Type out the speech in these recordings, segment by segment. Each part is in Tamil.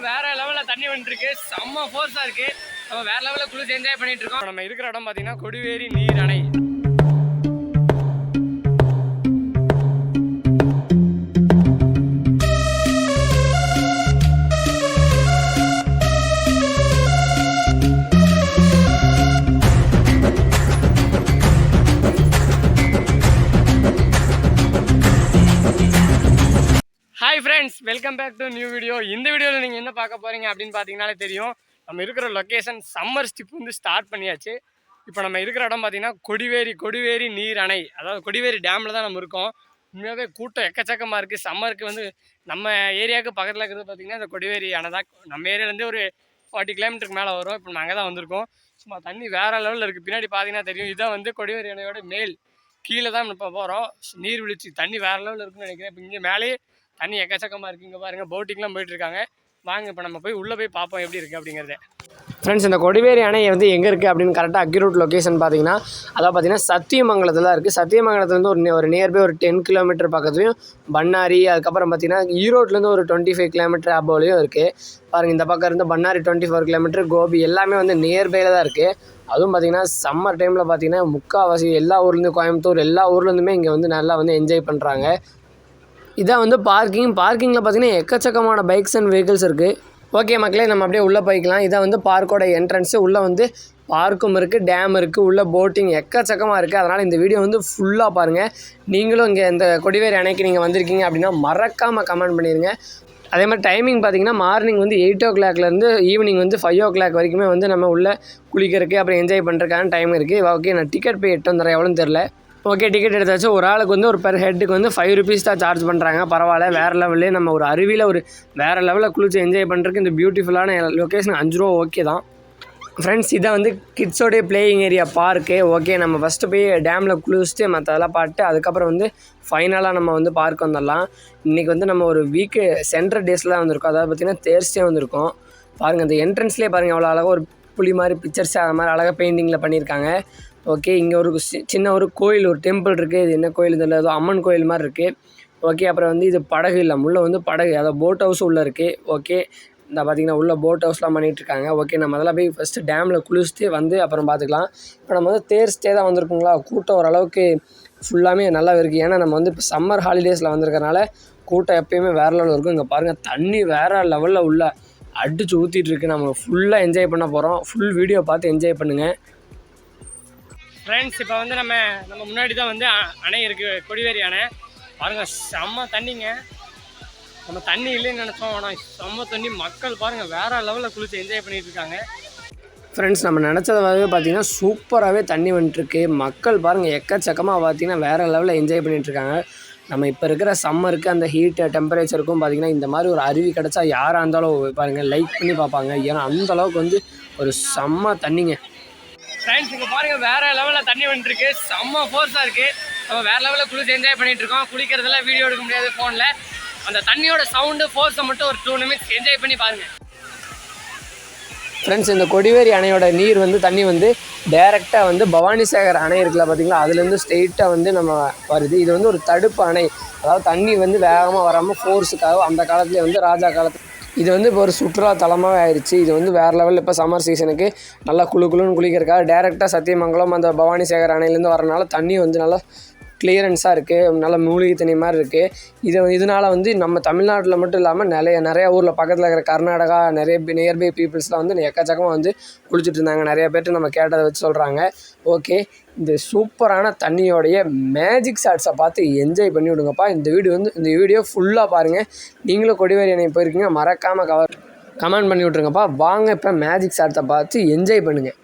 வேற லெவல்ல தண்ணி வந்துருக்கு. செம்ம ஃபோர்ஸா இருக்கு. நம்ம வேற லெவல்ல குளிச்சு என்ஜாய் பண்ணிட்டு இருக்கோம். நம்ம இருக்கிற இடம் பாத்தீங்கன்னா கொடிவேரி நீர் அணை. Hi friends welcome back to new video இந்த வீடியோவில் நீங்கள் என்ன பார்க்க போகிறீங்க அப்படின்னு பார்த்தீங்கனாலே தெரியும். நம்ம இருக்கிற லொக்கேஷன் சம்மர் ஸ்டிப் வந்து ஸ்டார்ட் பண்ணியாச்சு. இப்போ நம்ம இருக்கிற இடம் பார்த்தீங்கன்னா கொடிவேரி கொடிவேரி நீர் அணை. அதாவது கொடிவேரி டேமில் தான் நம்ம இருக்கோம். உண்மையாகவே கூட்டம் எக்கச்சக்கமாக இருக்குது சம்மருக்கு வந்து நம்ம ஏரியாவுக்கு பக்கத்தில் இருக்கிறது பார்த்தீங்கன்னா இந்த கொடிவேரி அணை தான். நம்ம ஏரியாலேருந்து ஒரு ஃபார்ட்டி கிலோமீட்டருக்கு மேலே வரும். இப்போ நாங்கள் தான் வந்திருக்கோம். சும்மா தண்ணி வேறு லெவலில் இருக்குது பின்னாடி பார்த்தீங்கன்னா தெரியும். இதான் வந்து கொடிவேரி அணையோட மேல் கீழே தான் இப்போ போகிறோம் நீர்வீழ்ச்சி தண்ணி வேறு லெவலில் இருக்குன்னு நினைக்கிறேன். இப்போ இங்கே மேலேயே தண்ணி எக்கச்சக்கமாக இருக்குது இங்கே பாருங்கள் போட்டிங்லாம் போயிட்டுருக்காங்க. வாங்க இப்போ நம்ம போய் உள்ளே போய் பார்ப்போம் எப்படி இருக்குது அப்படிங்கிறத. ஃப்ரெண்ட்ஸ் இந்த கொடிவேரி அணை வந்து எங்கே இருக்குது அப்படின்னு கரெக்டாக அக்யூரேட் லொக்கேஷன் பார்த்தீங்கன்னா அதாவது பார்த்தீங்கன்னா சத்தியமங்கலத்தில் இருக்குது சத்தியமங்கலத்துலேருந்து ஒரு ஒரு நியர்பை ஒரு டென் கிலோமீட்டர் பக்கத்துலையும் பண்ணாரி அதுக்கப்புறம் பார்த்தீங்கன்னா ஈரோட்லேருந்து ஒரு டுவெண்ட்டி ஃபைவ் கிலோமீட்டர் அபோலையும் இருக்குது பாருங்கள் இந்த பக்கம் இருந்து Bannari twenty four kilometre Gobi எல்லாமே வந்து நியர்பையில் தான் இருக்குது அதுவும் பார்த்தீங்கன்னா சம்மர் டைமில் பார்த்தீங்கன்னா முக்கால்வாசி எல்லா ஊர்லேருந்து கோயம்புத்தூர் எல்லா ஊர்லேருந்துமே இங்கே வந்து நல்லா வந்து என்ஜாய் பண்ணுறாங்க இதான் வந்து பார்க்கிங் பார்க்கிங்கில் பார்த்தீங்கன்னா எக்கச்சக்கமான பைக்ஸ் அண்ட் வெஹிக்கிள்ஸ் இருக்குது ஓகே மக்களே நம்ம அப்படியே உள்ளே போய்க்கலாம். இதான் வந்து பார்க்கோட என்ட்ரன்ஸு உள்ளே வந்து பார்க்கும் இருக்குது டேம் இருக்குது உள்ளே போட்டிங் எக்கச்சக்கமாக இருக்குது அதனால் இந்த வீடியோ வந்து ஃபுல்லாக பாருங்கள் நீங்களும் இங்கே இந்த கொடிவேரி அணைக்கு நீங்கள் வந்திருக்கீங்க அப்படின்னா மறக்காமல் கமெண்ட் பண்ணிடுங்க அதே மாதிரி டைமிங் பார்த்தீங்கன்னா மார்னிங் வந்து எயிட் ஓ கிளாக்லேருந்து ஈவினிங் வந்து ஃபைவ் ஓ கிளாக் வரைக்குமே வந்து நம்ம உள்ளே குளிக்கிறதுக்கு அப்புறம் என்ஜாய் பண்ணுறதுக்கான டைம் இருக்குது ஓகே நான் டிக்கெட் போய் எட்டு வந்துடுறேன் எவ்வளோன்னு தெரில ஓகே டிக்கெட் எடுத்தாச்சு. ஒரு ஆளுக்கு வந்து ஒரு பெர் ஹெட்டுக்கு வந்து ஃபைவ் ருபீஸ் தான் சார்ஜ் பண்ணுறாங்க பரவாயில்ல வேறு லெவல்லே நம்ம ஒரு அருவியில் ஒரு வேறு லெவலில் குளிச்சு என்ஜாய் பண்ணுறதுக்கு இந்த பியூட்டிஃபுல்லான லொக்கேஷன் அஞ்சு ரூபா ஓகே தான். ஃப்ரெண்ட்ஸ் இதான் வந்து கிட்ஸோடைய பிளேயிங் ஏரியா பார்க்கு ஓகே நம்ம ஃபஸ்ட்டு போய் டேமில் குளிச்சுட்டு மற்றதெல்லாம் பார்த்துட்டு அதுக்கப்புறம் வந்து ஃபைனலாக நம்ம வந்து பார்க் வந்துடலாம். இன்றைக்கி வந்து நம்ம ஒரு வீக்கு சென்ட்ரல் டேஸில் தான் வந்திருக்கோம். அதாவது பார்த்திங்கன்னா தேர்ஸ்டே வந்திருக்கோம். பாருங்கள் அந்த என்ட்ரன்ஸ்லேயே பாருங்கள் எவ்வளோ அழகாக ஒரு புலி மாதிரி பிக்சர்ஸ் அது மாதிரி அழகாக பெயிண்டிங்கில் பண்ணியிருக்காங்க. ஓகே இங்கே ஒரு சி- சின்ன ஒரு கோயில் ஒரு டெம்பிள் இருக்குது இது என்ன கோயில் தெரியல ஏதோ அம்மன் கோயில் மாதிரி இருக்குது ஓகே அப்புறம் வந்து இது படகு இல்லை உள்ளே வந்து படகு. அதாவது போட் ஹவுஸ் உள்ளே இருக்குது ஓகே இந்த பார்த்தீங்கன்னா உள்ளே போட் ஹவுஸ்லாம் பண்ணிகிட்ருக்காங்க இருக்காங்க. ஓகே நம்ம அதெல்லாம் போய் ஃபஸ்ட்டு டேமில் குளிச்சுட்டு வந்து அப்புறம் பார்த்துக்கலாம் இப்போ நம்ம வந்து தேர் ஸ்டே தான் வந்திருக்கோங்களா கூட்டம் ஓரளவுக்கு ஃபுல்லாமே நல்லா இருக்குது ஏன்னா நம்ம வந்து இப்போ சம்மர் ஹாலிடேஸில் வந்திருக்கறனால கூட்டம் எப்பயுமே வேறு லெவலில் இருக்கும். இங்கே பாருங்கள் தண்ணி வேறு லெவலில் உள்ள அடிச்சு ஊற்றிட்டு இருக்கு. நம்ம ஃபுல்லாக என்ஜாய் பண்ண போகிறோம் ஃபுல் வீடியோ பார்த்து என்ஜாய் பண்ணுங்கள் ஃப்ரெண்ட்ஸ் இப்போ வந்து நம்ம நம்ம முன்னாடி தான் வந்து அணை இருக்குது கொடிவேரி அணை. பாருங்க செம்ம தண்ணிங்க. நம்ம தண்ணி இல்லைன்னு நினச்சோம் ஆனால் செம்ம தண்ணி. மக்கள் பாருங்கள் வேறு லெவலில் குளிச்சு என்ஜாய் பண்ணிகிட்டு இருக்காங்க. ஃப்ரெண்ட்ஸ் நம்ம நினச்சதாகவே பார்த்தீங்கன்னா சூப்பராகவே தண்ணி வந்துட்டுருக்கு மக்கள் பாருங்கள் எக்கச்சக்கமாக பார்த்தீங்கன்னா வேறு லெவலில் என்ஜாய் பண்ணிகிட்ருக்காங்க இருக்காங்க. நம்ம இப்போ இருக்கிற சம்மருக்கு அந்த ஹீட் டெம்பரேச்சருக்கும் பார்த்தீங்கன்னா இந்த மாதிரி ஒரு அருவி கிடச்சா யாராக இருந்தாலும் பாருங்கள் லைக் பண்ணி பார்ப்பாங்க. ஏன்னா அந்த அளவுக்கு வந்து ஒரு செம்ம தண்ணிங்க. ஃப்ரெண்ட்ஸ் இங்கே பாருங்கள் வேறு லெவலில் தண்ணி வந்துருக்கு. செம்ம ஃபோர்ஸாக இருக்குது நம்ம வேற லெவலில் குளிச்சு என்ஜாய் பண்ணிகிட்ருக்கோம் இருக்கோம். வீடியோ எடுக்க முடியாது ஃபோனில் அந்த தண்ணியோட சவுண்டு ஃபோர்ஸை மட்டும் ஒரு டூ நிமிட்ஸ் என்ஜாய் பண்ணி பாருங்கள் ஃப்ரெண்ட்ஸ் இந்த கொடிவேரி அணையோட நீர் வந்து தண்ணி வந்து டைரெக்டாக வந்து பவானிசாகர் அணை இருக்குல்ல பார்த்தீங்களா அதுலேருந்து ஸ்ட்ரெயிட்டாக வந்து நம்ம வருது. இது வந்து ஒரு தடுப்பு அணை. அதாவது தண்ணி வந்து வேகமாக வராமல் ஃபோர்ஸுக்காக அந்த காலத்துலேயே வந்து ராஜா காலத்து இது வந்து இப்போ ஒரு சுற்றுலா ஆயிடுச்சு இது வந்து வேறு லெவலில் இப்போ சம்மர் சீசனுக்கு நல்லா குளு குளுன்னு குளிக்கிறக்காக டேரெக்டாக சத்தியமங்கலம் அந்த பவானிசாகர் அணையிலேருந்து வரனால தண்ணி வந்து நல்லா கிளியரன்ஸாக இருக்குது நல்ல மூலிகை தண்ணி மாதிரி இருக்குது இதை இதனால் வந்து நம்ம தமிழ்நாட்டில் மட்டும் இல்லாமல் நிறைய நிறையா ஊரில் பக்கத்தில் இருக்கிற கர்நாடகா நிறைய நியர்பை பீப்புள்ஸ்லாம் வந்து எக்கச்சக்கமாக வந்து குளிச்சுட்டு இருந்தாங்க. நிறைய பேர்ட்டு நம்ம கேட்டதை வச்சு சொல்கிறாங்க ஓகே இந்த சூப்பரான தண்ணியோடைய மேஜிக் ஷாட்ஸை பார்த்து என்ஜாய் பண்ணி விடுங்கப்பா. இந்த வீடியோ வந்து இந்த வீடியோ ஃபுல்லாக பாருங்கள் நீங்களும் கொடிவேரி அணை போயிருக்கீங்க. மறக்காமல் கவர் கமெண்ட் பண்ணி விட்ருங்கப்பா வாங்க இப்போ மேஜிக் ஷாட்ஸை பார்த்து என்ஜாய் பண்ணுங்கள்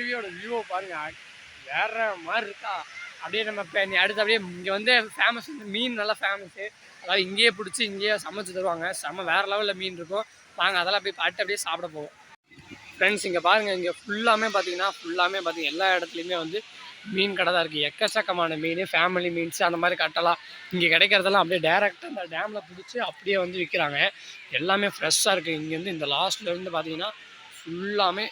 அருவியோட வியூவை பாருங்க. வேற மாதிரி இருக்கா? அப்படியே நம்ம இப்போ நீ அடுத்து அப்படியே இங்கே வந்து ஃபேமஸ் வந்து மீன் நல்லா ஃபேமஸ்ஸு அதாவது இங்கேயே பிடிச்சி இங்கேயே சமைச்சு தருவாங்க. செம்ம வேறு லெவலில் மீன் இருக்கும். வாங்க அதெல்லாம் போய் பாட்டு அப்படியே சாப்பிட போவோம். ஃப்ரெண்ட்ஸ் இங்கே பாருங்கள் இங்கே ஃபுல்லாமே பார்த்தீங்கன்னா ஃபுல்லாமே பார்த்தீங்கன்னா எல்லா இடத்துலையுமே வந்து மீன் கடை தான் இருக்குது எக்கச்சக்கமான மீன் ஃபேமிலி மீன்ஸ் அந்த மாதிரி கட்டலாம். இங்கே கிடைக்கிறதெல்லாம் அப்படியே டேரெக்டாக அந்த டேமில் பிடிச்சி அப்படியே வந்து விற்கிறாங்க எல்லாமே ஃப்ரெஷ்ஷாக இருக்குது இங்கேருந்து இந்த லாஸ்ட்லேருந்து பார்த்தீங்கன்னா ஃபுல்லாமே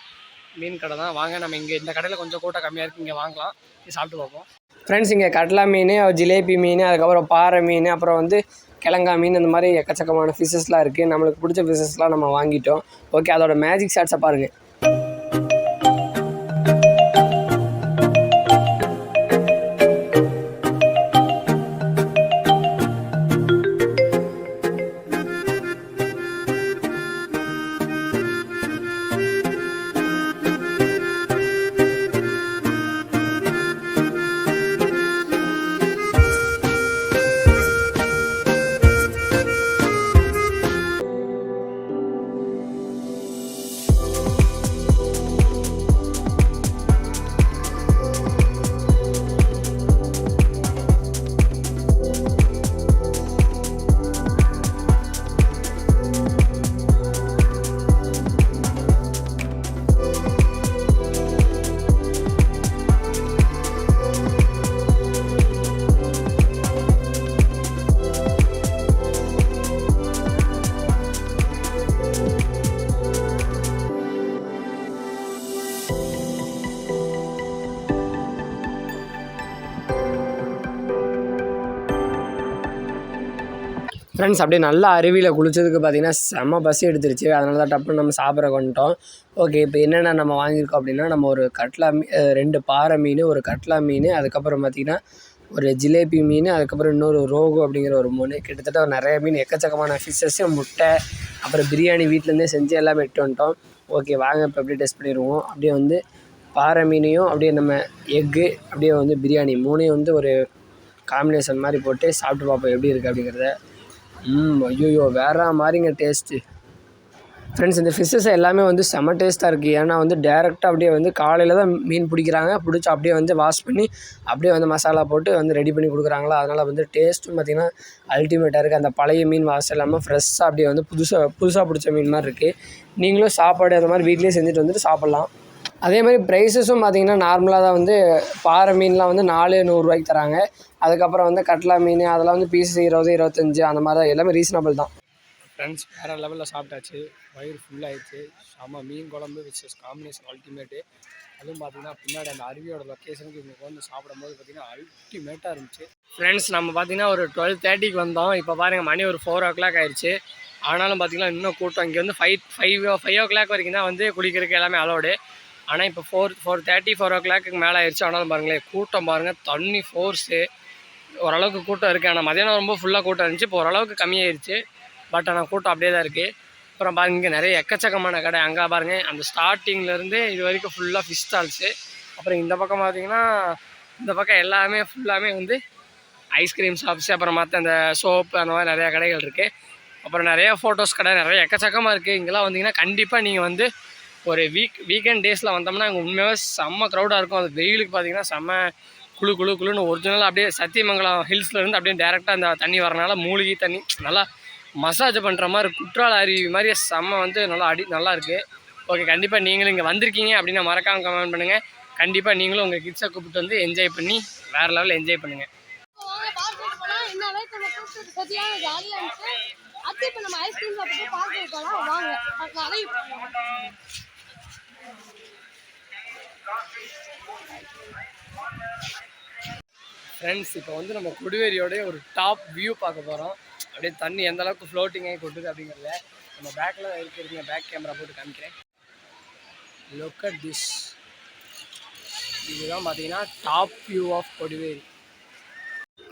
மீன் கடை தான். வாங்க நம்ம இங்கே இந்த கடையில் கொஞ்சம் கூட்டம் கம்மியாக இருக்குது இங்கே வாங்கலாம். இங்கே சாப்பிட்டு பார்ப்போம். ஃப்ரெண்ட்ஸ் இங்கே கட்லா மீன் ஜிலேபி மீன் அதுக்கப்புறம் பாறை மீன் அப்புறம் வந்து கிழங்கா மீன் இந்த மாதிரி எக்கச்சக்கமான ஃபிஷஸ்லாம் இருக்குது நம்மளுக்கு பிடிச்ச ஃபிஷஸ்லாம் நம்ம வாங்கிட்டோம். ஓகே அதோட மேஜிக் ஷாட்ஸை பாருங்கள் ஃப்ரெண்ட்ஸ் அப்படியே நல்லா அருவியில் குளிச்சதுக்கு பார்த்தீங்கன்னா செம்ம பசி எடுத்துருச்சு. அதனால தான் டப்புன்னு நம்ம சாப்பிட கொண்டோம் ஓகே இப்போ என்னென்ன நம்ம வாங்கியிருக்கோம் அப்படின்னா நம்ம ஒரு கட்லா மீ ரெண்டு பாறை மீன் ஒரு கட்லா மீன் அதுக்கப்புறம் பார்த்திங்கன்னா ஒரு ஜிலேபி மீன் அதுக்கப்புறம் இன்னொரு ரோகு அப்படிங்கிற ஒரு மீன். கிட்டத்தட்ட நிறைய மீன் எக்கச்சக்கமான ஃபிஷ்ஷஸ்ஸு முட்டை அப்புறம் பிரியாணி வீட்டிலேருந்தே செஞ்சு எல்லாமே எட்டு வந்துட்டோம். ஓகே வாங்க இப்போ அப்படியே டெஸ்ட் பண்ணிடுவோம். அப்படியே வந்து பாறை மீனையும் அப்படியே நம்ம எக்கு அப்படியே வந்து பிரியாணி மூணையும் வந்து ஒரு காம்பினேஷன் மாதிரி போட்டு சாப்பிட்டு பார்ப்போம் எப்படி இருக்குது அப்படிங்கிறத. ம் ஐயோ வேற மாதிரிங்க டேஸ்ட்டு ஃப்ரெண்ட்ஸ் இந்த ஃபிஷ்ஷஸ் எல்லாமே வந்து செம டேஸ்ட்டாக இருக்குது ஏன்னா வந்து டேரெக்டாக அப்படியே வந்து காலையில் தான் மீன் பிடிக்கிறாங்க. பிடிச்சி அப்படியே வந்து வாஷ் பண்ணி அப்படியே வந்து மசாலா போட்டு வந்து ரெடி பண்ணி கொடுக்குறாங்களா? அதனால் வந்து டேஸ்ட்டும் பார்த்திங்கன்னா அல்டிமேட்டாக இருக்குது அந்த பழைய மீன் வாசம் இல்லாமல் ஃப்ரெஷ்ஷாக அப்படியே வந்து புதுசாக புதுசாக பிடிச்ச மீன் மாதிரி இருக்குது நீங்களும் சாப்பாடு அந்த மாதிரி வீட்லேயே செஞ்சுட்டு வந்துட்டு சாப்பிட்லாம். அதே மாதிரி ப்ரைஸஸும் பார்த்தீங்கன்னா நார்மலாக தான் வந்து பாறை மீன்லாம் வந்து நாலு நூறுரூவாய்க்கு தராங்க. அதுக்கப்புறம் வந்து கட்லா மீன் அதெல்லாம் வந்து பீஸ் இருபது இருபத்தஞ்சி அந்த மாதிரி தான். எல்லாமே ரீசனபிள் தான். ஃப்ரெண்ட்ஸ் வேறு லெவலில் சாப்பிட்டாச்சு. வயிறு ஃபுல்லாகிடுச்சு செம்ம மீன் குழம்பு விச் காம்பினேஷன் அல்டிமேட்டு அதுவும் பார்த்தீங்கன்னா பின்னாடி அந்த அருவியோட லொக்கேஷனுக்கு இங்கே வந்து சாப்பிடும்போது பார்த்தீங்கன்னா அல்டிமேட்டாக இருந்துச்சு. ஃப்ரெண்ட்ஸ் நம்ம பார்த்தீங்கன்னா ஒரு டுவெல் தேர்ட்டிக்கு வந்தோம். இப்போ பாருங்கள் மணி ஒரு ஃபோர் ஓ கிளாக் ஆயிடுச்சு ஆனாலும் பார்த்தீங்கன்னா இன்னும் கூட்டம். இங்கே வந்து five five five o'clock வரைக்கும் தான் வந்து குடிக்கிறதுக்கு எல்லாமே அலோடு ஆனால் இப்போ four four thirty four o'clock மேலே ஆயிடுச்சு ஆனாலும் பாருங்களேன் கூட்டம் பாருங்கள் தண்ணி ஃபோர்ஸு ஓரளவுக்கு கூட்டம் இருக்குது ஆனால் மதியானம் ரொம்ப ஃபுல்லாக கூட்டம் இருந்துச்சு. இப்போ ஓரளவுக்கு கம்மியாயிருச்சு. பட் ஆனால் கூட்டம் அப்படியே தான் இருக்குது அப்புறம் பாருங்க இங்கே நிறைய எக்கச்சக்கமான கடை. அங்கே பாருங்கள் அந்த ஸ்டார்டிங்லேருந்து இது வரைக்கும் ஃபுல்லாக ஃபிஷ் ஸ்டால்ஸு அப்புறம் இந்த பக்கம் பார்த்தீங்கன்னா இந்த பக்கம் எல்லாமே ஃபுல்லாமே வந்து ஐஸ்கிரீம் ஷாப்ஸு அப்புறம் மற்ற அந்த சோப்பு அந்த மாதிரி நிறையா கடைகள் இருக்குது அப்புறம் நிறைய ஃபோட்டோஸ் கடை நிறைய எக்கச்சக்கமாக இருக்குது இங்கெல்லாம் வந்தீங்கன்னா கண்டிப்பாக நீங்கள் வந்து ஒரு வீக் வீக்கெண்ட் டேஸில் வந்தோம்னா அங்கே உண்மையாகவே செம்ம க்ரௌடாக இருக்கும். அது வெயிலுக்கு பார்த்தீங்கன்னா செம்ம குளு குழு குளுன்னு ஒரிஜினலாக அப்படியே சத்தியமங்கலம் ஹில்ஸ்லேருந்து அப்படியே டேரெக்டாக அந்த தண்ணி வரனால மூலிகை தண்ணி நல்லா மசாஜ் பண்ணுற மாதிரி குற்றால அருவி மாதிரி செம்ம வந்து நல்லா அடி நல்லா இருக்குது ஓகே கண்டிப்பாக நீங்களும் இங்கே வந்திருக்கீங்க அப்படின்னா மறக்காமல் கமெண்ட் பண்ணுங்கள் கண்டிப்பாக நீங்களும் உங்கள் கிட்ஸை கூப்பிட்டு வந்து என்ஜாய் பண்ணி வேறு லெவலில் என்ஜாய் பண்ணுங்கள் ஜாலியாக இருந்துச்சு அடுத்து இப்போ நம்ம ஐஸ்கிரீம் சாப்பிட்டு பார்க்குக்கு போகலாம் வாங்க பார்க்கலாம் ஃப்ரெண்ட்ஸ் இப்போ வந்து நம்ம கொடிவேரியோடைய ஒரு டாப் வியூ பார்க்க போகிறோம் அப்படியே தண்ணி எந்த அளவுக்கு ஃப்ளோட்டிங்காக கொட்டுது அப்படிங்கிறத நம்ம பேக்கில் இருக்கிறீங்க பேக் கேமரா போட்டு காமிக்கிறேன். லுக் டிஷ் இதுதான் பார்த்தீங்கன்னா top view of Kodiveri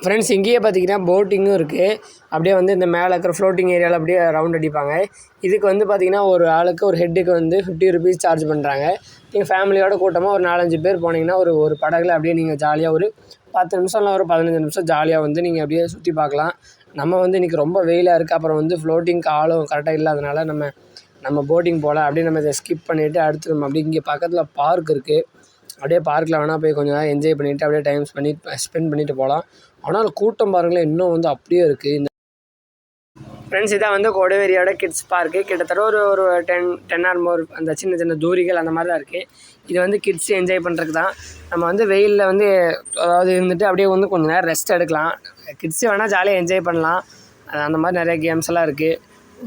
friends இங்கேயே பார்த்தீங்கன்னா போட்டிங்கும் இருக்குது அப்படியே வந்து இந்த மேலே இருக்கிற ஃப்ளோட்டிங் ஏரியாவில் அப்படியே ரவுண்ட் அடிப்பாங்க. இதுக்கு வந்து பார்த்தீங்கன்னா ஒரு ஆளுக்கு ஒரு ஹெட்டுக்கு வந்து ஃபிஃப்டி ருபீஸ் சார்ஜ் பண்ணுறாங்க நீங்கள் ஃபேமிலியோட கூட்டமாக ஒரு நாலஞ்சு பேர் போனீங்கன்னா ஒரு ஒரு படகுல அப்படியே நீங்கள் ஜாலியாக ஒரு பத்து நிமிஷம் இல்லை ஒரு பதினஞ்சு நிமிஷம் ஜாலியாக வந்து நீங்கள் அப்படியே சுற்றி பார்க்கலாம். நம்ம வந்து இன்றைக்கி ரொம்ப வெயிலாக இருக்குது அப்புறம் வந்து ஃப்ளோட்டிங்க்கு ஆளும் கரெக்டாக இல்லாதனால நம்ம நம்ம போட்டிங் போகல அப்படியே நம்ம இதை ஸ்கிப் பண்ணிவிட்டு அடுத்து நம்ம அப்படியே இங்கே பக்கத்தில் பார்க் இருக்குது அப்படியே பார்க்கில் வேணால் போய் கொஞ்சம் நேரம் என்ஜாய் பண்ணிவிட்டு அப்படியே டைம் பண்ணி ஸ்பெண்ட் பண்ணிவிட்டு போகலாம். ஆனால் கூட்டம் பாருங்களேன் இன்னும் வந்து அப்படியே இருக்குது இந்த ஃப்ரெண்ட்ஸ் இதான் வந்து கொடவேரியோட கிட்ஸ் பார்க்கு கிட்டத்தட்ட ஒரு ஒரு டென் டென் ஆர் மோர் அந்த சின்ன சின்ன தூரிகள் அந்த மாதிரி தான் இருக்குது இது வந்து கிட்ஸ் என்ஜாய் பண்ணுறதுக்கு தான் நம்ம வந்து வெயிலில் வந்து அதாவது இருந்துட்டு அப்படியே வந்து கொஞ்சம் நேரம் ரெஸ்ட் எடுக்கலாம். கிட்ஸ் வேணால் ஜாலியாக என்ஜாய் பண்ணலாம். அந்த மாதிரி நிறைய கேம்ஸ் எல்லாம் இருக்குது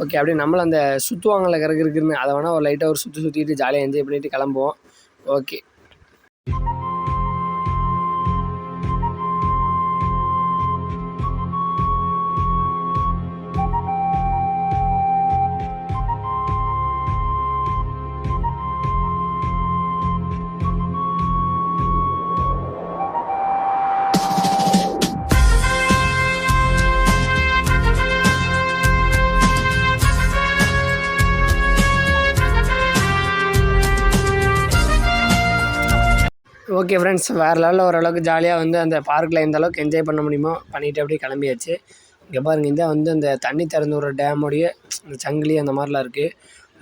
ஓகே அப்படியே நம்மளும் அந்த சுற்றுவாங்கல்ல கறக்கு இருக்குன்னு அதை வேணால் ஒரு லைட்டாக ஒரு சுற்றி சுற்றிட்டு ஜாலியாக என்ஜாய் பண்ணிவிட்டு கிளம்புவோம். Okay Thank you okay friends வேறு லெவலில் ஓரளவுக்கு ஜாலியாக வந்து அந்த பார்க்கில் எந்த அளவுக்கு என்ஜாய் பண்ண முடியுமோ பண்ணிவிட்டு அப்படியே கிளம்பியாச்சு. இங்கே பாருங்கள் இந்த வந்து அந்த தண்ணி திறந்து விட்ற டேமுடைய இந்த சங்கிலி அந்த மாதிரிலாம் இருக்குது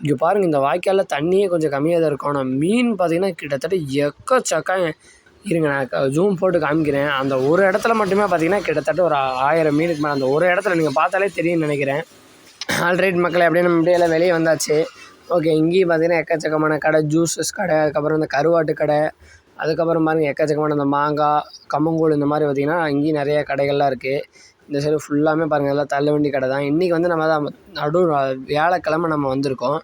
இங்கே பாருங்கள் இந்த வாய்க்காலில் தண்ணியே கொஞ்சம் கம்மியாக தான் இருக்கும். ஆனால் மீன் பார்த்திங்கன்னா கிட்டத்தட்ட எக்கச்சக்கம். இருங்க நான் ஜூம் போட்டு காமிக்கிறேன். அந்த ஒரு இடத்துல மட்டுமே பார்த்தீங்கன்னா கிட்டத்தட்ட ஒரு ஆயிரம் மீனுக்கு மேலே. அந்த ஒரு இடத்துல நீங்கள் பார்த்தாலே தெரியும்னு நினைக்கிறேன். ஆல்ரைட் மக்களை அப்படியே நம்ம அப்படியே எல்லாம் வெளியே வந்தாச்சு. ஓகே இங்கேயும் பார்த்தீங்கன்னா எக்கச்சக்கமான கடை ஜூஸஸ் கடை அதுக்கப்புறம் இந்த கருவாட்டு கடை அதுக்கப்புறம் பாருங்கள் எக்கச்சக்கமான இந்த மாங்காய் கம்மங்கூழ் இந்த மாதிரி பார்த்திங்கன்னா இங்கேயும் நிறைய கடைகள்லாம் இருக்குது இந்த சைடு ஃபுல்லாமே பாருங்கள் எல்லாம் தள்ளுவண்டி கடை தான். இன்றைக்கி வந்து நம்ம தான் நடு வியாழக்கிழமை நம்ம வந்திருக்கோம்.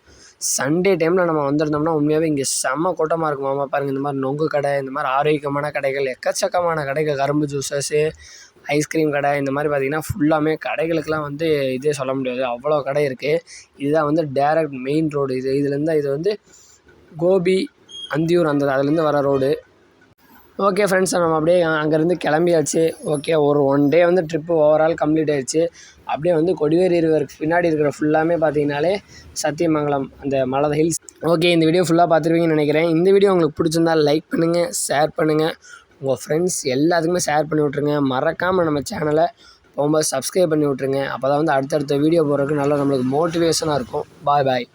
சண்டே டைமில் நம்ம வந்திருந்தோம்னா உண்மையாகவே இங்கே செம்ம கூட்டமாக இருக்கும். மாமா பாருங்கள் இந்த மாதிரி நொங்கு கடை இந்த மாதிரி ஆரோக்கியமான கடைகள் எக்கச்சக்கமான கடைகள் கரும்பு ஜூஸஸ்ஸு ஐஸ்கிரீம் கடை இந்த மாதிரி பார்த்திங்கன்னா ஃபுல்லாமே கடைகளுக்கெல்லாம் வந்து இதே சொல்ல முடியாது. அவ்வளோ கடை இருக்குது இதுதான் வந்து டேரக்ட் மெயின் ரோடு இது இதுலேருந்து இது வந்து கோபி அந்தியூர் அந்த அதுலேருந்து வர ரோடு. ஓகே ஃப்ரெண்ட்ஸ் நம்ம அப்படியே அங்கேருந்து கிளம்பியாச்சு. ஓகே ஒரு ஒன் டே வந்து ட்ரிப்பு ஓவரால் கம்ப்ளீட் ஆயிடுச்சு. அப்படியே வந்து கொடிவேரி ரிவருக்கு பின்னாடி இருக்கிற ஃபுல்லாமே பார்த்தீங்கனாலே சத்தியமங்கலம் அந்த மலை ஹில்ஸ் ஓகே இந்த வீடியோ ஃபுல்லாக பார்த்துருவீங்கன்னு நினைக்கிறேன். இந்த வீடியோ உங்களுக்கு பிடிச்சிருந்தா லைக் பண்ணுங்கள் ஷேர் பண்ணுங்கள் உங்கள் ஃப்ரெண்ட்ஸ் எல்லாத்துக்குமே ஷேர் பண்ணி விட்ருங்க மறக்காமல் நம்ம சேனலை ரொம்ப சப்ஸ்கிரைப் பண்ணி விட்ருங்க அப்போ தான் வந்து அடுத்தடுத்த வீடியோ போடுறதுக்கு நல்லா நம்மளுக்கு மோட்டிவேஷனாக இருக்கும். பாய் பாய்